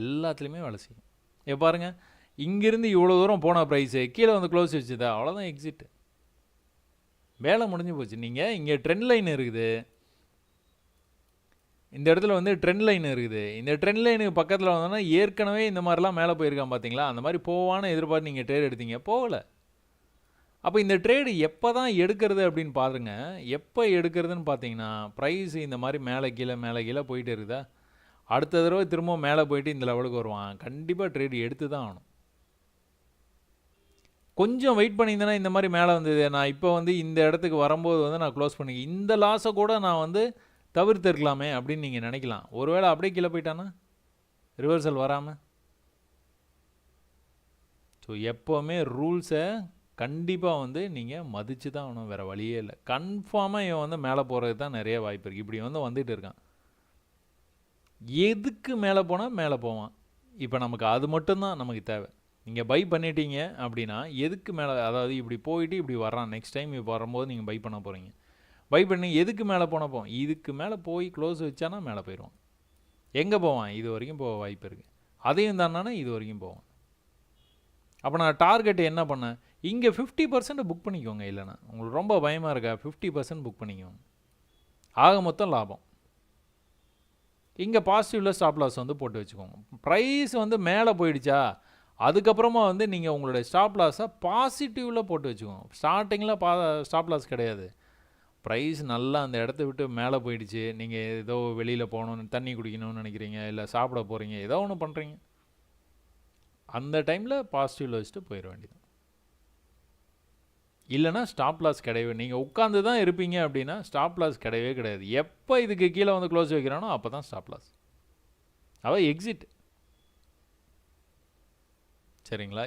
எல்லாத்துலேயுமே வேலை செய்யும். இப்போ பாருங்கள் இங்கேருந்து இவ்வளோ தூரம் போன ப்ரைஸு கீழே வந்து க்ளோஸ் வச்சுதா அவ்வளோதான் எக்ஸிட்டு வேலை முடிஞ்சு போச்சு. நீங்கள் இங்கே ட்ரெண்ட் லைன் இருக்குது. இந்த இடத்துல வந்து ட்ரெண்ட் லைன் இருக்குது. இந்த ட்ரெண்ட் லைனுக்கு பக்கத்தில் வந்தோன்னா ஏற்கனவே இந்த மாதிரிலாம் மேலே போயிருக்கான் பார்த்தீங்களா அந்த மாதிரி போவான எதிர்பார்த்து நீங்கள் ட்ரேட் எடுத்தீங்க. போகல. அப்போ இந்த ட்ரேடு எப்போ தான் எடுக்கிறது அப்படின்னு பாருங்க. எப்போ எடுக்கிறதுன்னு பார்த்தீங்கன்னா ப்ரைஸ் இந்த மாதிரி மேலே கீழே மேலே கீழே போயிட்டு இருக்குதா? அடுத்த தடவை திரும்ப மேலே போயிட்டு இந்த லெவலுக்கு வருவான். கண்டிப்பாக ட்ரேடு எடுத்து தான் ஆகணும். கொஞ்சம் வெயிட் பண்ணியிருந்தேன்னா இந்த மாதிரி மேலே வந்தது. நான் இப்போ வந்து இந்த இடத்துக்கு வரும்போது வந்து நான் க்ளோஸ் பண்ணி இந்த லாஸை கூட நான் வந்து தவிர்த்துருக்கலாமே அப்படின்னு நீங்கள் நினைக்கலாம். ஒருவேளை அப்படியே கீழே போயிட்டானா ரிவர்சல் வராமல் ஸோ எப்போவுமே ரூல்ஸை கண்டிப்பாக வந்து நீங்கள் மதித்து தான் ஆகணும். வேறு வழியே இல்லை. கன்ஃபார்மாக இவன் வந்து மேலே போகிறதுக்கு தான் நிறைய வாய்ப்பு இருக்குது இப்படி வந்து வந்துட்டு இருக்கான். எதுக்கு மேலே போனால் மேலே போவான்? இப்போ நமக்கு அது மட்டும்தான் நமக்கு தேவை. நீங்கள் பை பண்ணிட்டீங்க அப்படின்னா எதுக்கு மேலே அதாவது இப்படி போயிட்டு இப்படி வர்றான் நெக்ஸ்ட் டைம் இப்போ வரும்போது நீங்கள் பை பண்ண போகிறீங்க பை பண்ணி எதுக்கு மேலே போனப்போ போவோம் இதுக்கு மேலே போய் க்ளோஸ் வச்சானா மேலே போயிடுவான். எங்கே போவான்? இது வரைக்கும் போக வாய்ப்பு இருக்குது அதையும் தானே இது வரைக்கும் போவான். அப்போ நான் டார்கெட் என்ன பண்ணேன்? இங்கே ஃபிஃப்டி பர்சன்ட் புக் பண்ணிக்கோங்க இல்லைன்னா. உங்களுக்கு ரொம்ப பயமாக இருக்கா? ஃபிஃப்டி பர்சன்ட் புக் பண்ணிக்கோங்க. ஆக மொத்தம் லாபம். இங்கே பாசிட்டிவில் ஸ்டாப் லாஸ் வந்து போட்டு வச்சுக்கோங்க. ப்ரைஸ் வந்து மேலே போயிடுச்சா அதுக்கப்புறமா வந்து நீங்கள் உங்களுடைய ஸ்டாப் லாஸை பாசிட்டிவில் போட்டு வச்சுக்கோங்க. ஸ்டார்டிங்கில் பா ஸ்டாப் லாஸ் கிடையாது. ப்ரைஸ் நல்லா அந்த இடத்த விட்டு மேலே போயிடுச்சு. நீங்கள் ஏதோ வெளியில் போகணுன்னு தண்ணி குடிக்கணும்னு நினைக்கிறீங்க இல்லை சாப்பிட போகிறீங்க ஏதோ ஒன்று பண்ணுறீங்க அந்த டைமில் பாசிட்டிவில் வச்சுட்டு போயிட வேண்டியது இல்லைனா ஸ்டாப் லாஸ் கிடையவே. நீங்கள் உட்காந்து தான் இருப்பீங்க அப்படின்னா ஸ்டாப் லாஸ் கிடையவே கிடையாது. எப்போ இதுக்கு கீழே வந்து க்ளோஸ் வைக்கிறானோ அப்போ தான் ஸ்டாப் லாஸ் அவள் எக்ஸிட் சரிங்களா?